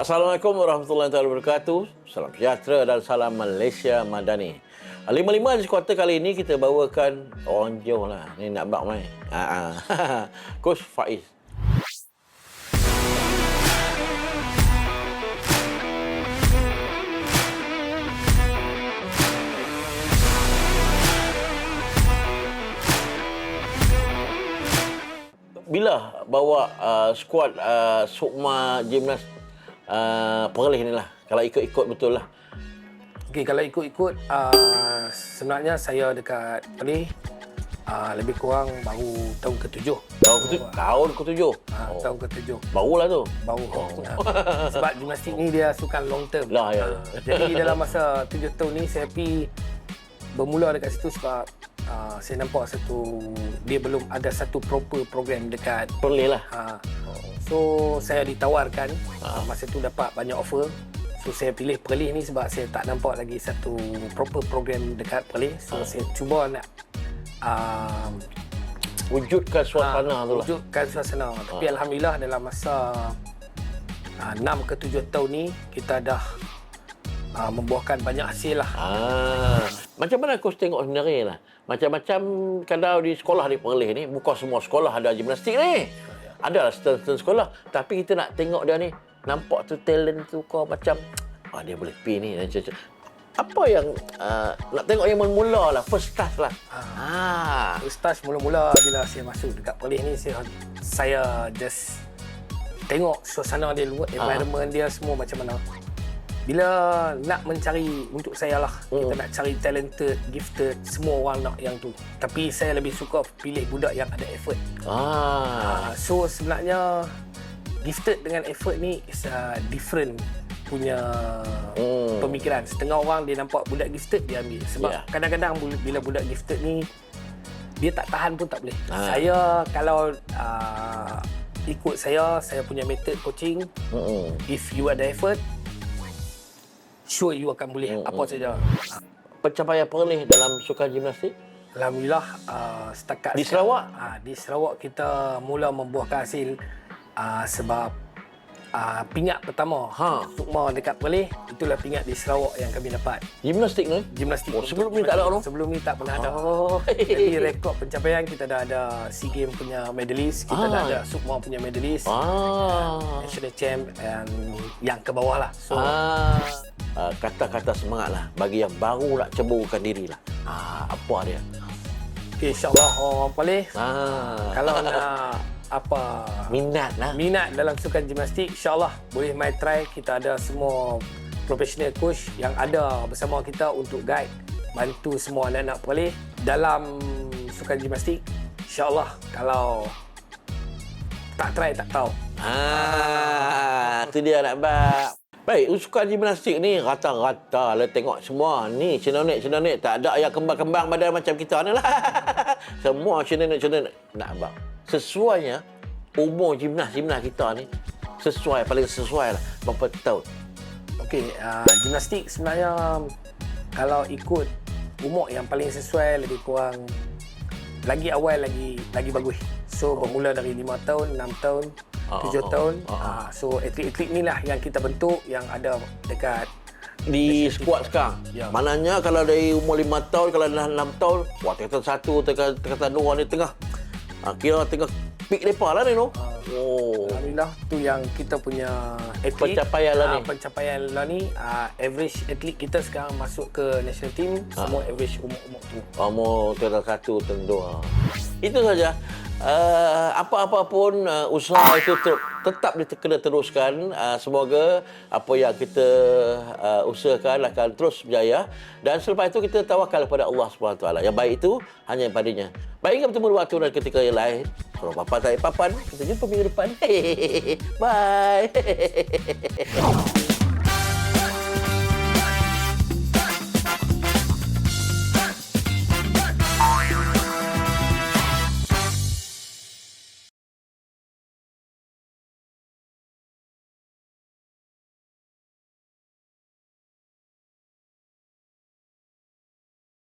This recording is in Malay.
Assalamualaikum warahmatullahi wabarakatuh. Salam sejahtera dan salam Malaysia Madani. Ah, Lima-lima di kuarter kali ini kita bawakan orang jauh lah. Ni nak bak mai. Ha, ha. Coach Faiz. Bila bawa uh, skuad uh, Sukma Gymnas uh, Perlis ni lah. Kalau ikut-ikut betul lah. Okey, kalau ikut-ikut, uh, sebenarnya saya dekat Perlis uh, lebih kurang baru tahun ke-7. Tahun ke tahun ke-7. Uh, oh. Tahun ke-7. Barulah tu. Baru. Oh. Sebab gimnastik ni dia sukan long term. Lah, ya. Uh, jadi dalam masa 7 tahun ni saya pi bermula dekat situ sebab uh, saya nampak satu dia belum ada satu proper program dekat Perlis lah. uh, So saya ditawarkan uh, masa tu dapat banyak offer So saya pilih Perlis ni sebab saya tak nampak lagi satu proper program dekat Perlis. So Ah. saya cuba nak uh, Wujudkan suasana tu lah. wujudkan suasana. Tapi alhamdulillah dalam masa uh, 6 ke 7 tahun ni kita dah uh, membuahkan banyak hasil lah. Ah, macam mana coach tengok sendiri lah. Macam-macam kalau di sekolah di Perlis ni, bukan semua sekolah ada gimnastik ni. Ada lah setengah sekolah. Tapi kita nak tengok dia ni, nampak tu talent tu kau macam, ah dia boleh pi ni. dan macam- Apa yang uh, nak tengok yang mula lah, first touch lah. Ah. Ustaz mula-mula bila saya masuk dekat Perlis ni saya saya just tengok suasana dia environment dia semua macam mana. Bila nak mencari untuk saya lah, kita nak cari talented, gifted, semua orang nak yang tu. Tapi saya lebih suka pilih budak yang ada effort. Ah. Uh, so sebenarnya gifted dengan effort ni is a different punya Hmm. pemikiran. Setengah orang dia nampak budak gifted dia ambil. Sebab Ya. kadang-kadang bila budak gifted ni dia tak tahan pun tak boleh. Ah. Saya kalau uh, ikut saya, saya punya method coaching, Mm-mm. if you ada effort, sure you akan boleh Hmm, apa saja. Pencapaian Perlis dalam sukan gimnastik? Alhamdulillah uh, setakat Di sekarang, Sarawak? uh, di Sarawak kita mula membuahkan hasil uh, sebab uh, pingat pertama Ha. Sukma dekat Perlis itulah pingat di Sarawak yang kami dapat. Gimnastik ni? Gimnastik. Oh, untuk sebelum ni tak ada, no? Sebelum ni tak pernah ada. Oh. Jadi rekod pencapaian kita dah ada SEA Games punya medalist, kita Ah. dah ada Sukma punya medalist, Ah. national champ dan yang ke bawah lah. So Ah, ah, kata-kata semangat lah bagi yang baru nak ceburkan diri lah. Ah, apa dia? okay, insyaAllah orang Perlis Ah, kalau nak apa minat lah. minat dalam sukan gimnastik insyaAllah boleh mai try kita ada semua professional coach yang ada bersama kita untuk guide bantu semua anak-anak Perlis dalam sukan gimnastik insyaAllah kalau tak try tak tahu Ah, tu dia nak bak. Baik, sukan gimnastik ni rata-rata lah tengok semua. Ni cenonik-cenonik tak ada yang kembang-kembang badan macam kita ni lah. Semua cenonik-cenonik nak bak. Sesuainya umur gimnas-gimnas kita ni sesuai paling sesuai lah berapa tahun. Okey, uh, gimnastik sebenarnya kalau ikut umur yang paling sesuai lebih kurang lagi awal lagi lagi bagus. So bermula dari 5 tahun, 6 tahun, Ah, 7 ah, tahun. ah, ah. Uh, so atlet-atlet ni lah yang kita bentuk yang ada dekat di skuad sekarang. Ya. Maknanya kalau dari umur 5 tahun, kalau dah 6 tahun, wah tingkatan satu, tingkatan, tingkatan dua ni tengah. Ha, kira tengah peak mereka lah ni no. Oh. Alhamdulillah tu yang kita punya atlet Pencapaian lah Ah, ni. Pencapaian lah ni uh, average atlet kita sekarang masuk ke national team Ah. semua average umur-umur tu. Umur tingkatan satu, dua. Itu saja. Uh, apa-apa pun uh, usaha itu ter- tetap kena teruskan. Uh, semoga apa yang kita uh, usahakan akan terus berjaya. Dan selepas itu kita tawakal kepada Allah SWT. Yang baik itu hanya padanya. Baik, kita bertemu waktu dan ketika yang lain. Kalau papan saya papan, kita jumpa minggu depan. Bye.